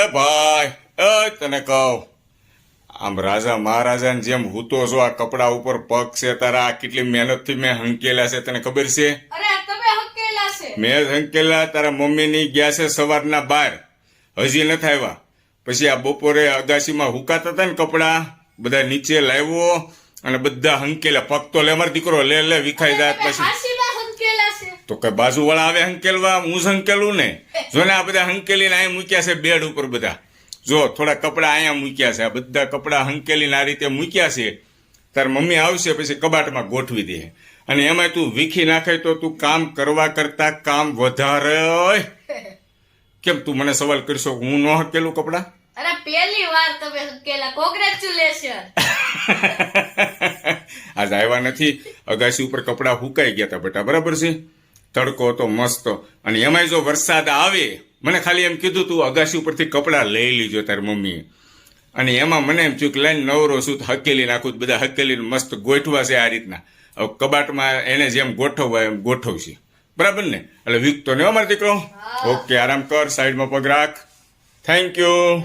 એ ભાઈ એ તને કહું. આમ રાજા મહારાજાને જેમ હૂતો છો આ કપડા ઉપર પગ છે તારા આ કેટલી મહેનતથી મેં હંકેલા છે તને ખબર છે? મેં હંકેલા તારા મમ્મીની ગયા છે સવારના બાર. હજી નથી આવ્યા. પછી આ બપોરે અગાસીમાં હુકાતા હતા ને કપડા બધા નીચે લાવ્યો અને બધા હંકેલા. પગ તો લે મારો દીકરો લે લે વિખાઈ જાય પછી. તો કે બાજુ વાળા આવે હંકેલવા? હું હંકેલું ને. જો ને આ બધા હંકેલીને અહીંયા મૂક્યા છે બેડ ઉપર બધા. જો થોડા કપડા અહીંયા મૂક્યા છે. આ બધા કપડા હંકેલીને આ રીતે મૂક્યા છે. તાર મમ્મી આવશે પછી કબાટમાં ગોઠવી દે. અને એમાં તું વીખી નાખે તો તું કામ કરવા કરતા કામ વધારે. કેમ તું મને સવાલ કરશો? હું ન હકેલું કપડા? અરે પહેલી વાર તમે હકેલા. કોંગ્રેચ્યુલેશન આજ આવ્યા નથી. અગાસી ઉપર કપડા હુકાઈ ગયા હતા બેટા. બરાબર છે? તડકો હતો મસ્ત. અને એમાંય જો વરસાદ આવે મને ખાલી એમ કીધું તું અગાસી ઉપરથી કપડા લઈ લીજો તારી મમ્મીએ. અને એમાં મને એમ થયું કે લાઈન નવરો છું હકેલી નાખું તો બધા હકેલીને મસ્ત ગોઠવા છે આ રીતના. હવે કબાટમાં એને જેમ ગોઠવવા એમ ગોઠવશે. બરાબર ને? એટલે વીક તો ને અમારો દીકરો? ઓકે આરામ કર સાઈડમાં પગ રાખ. Thank you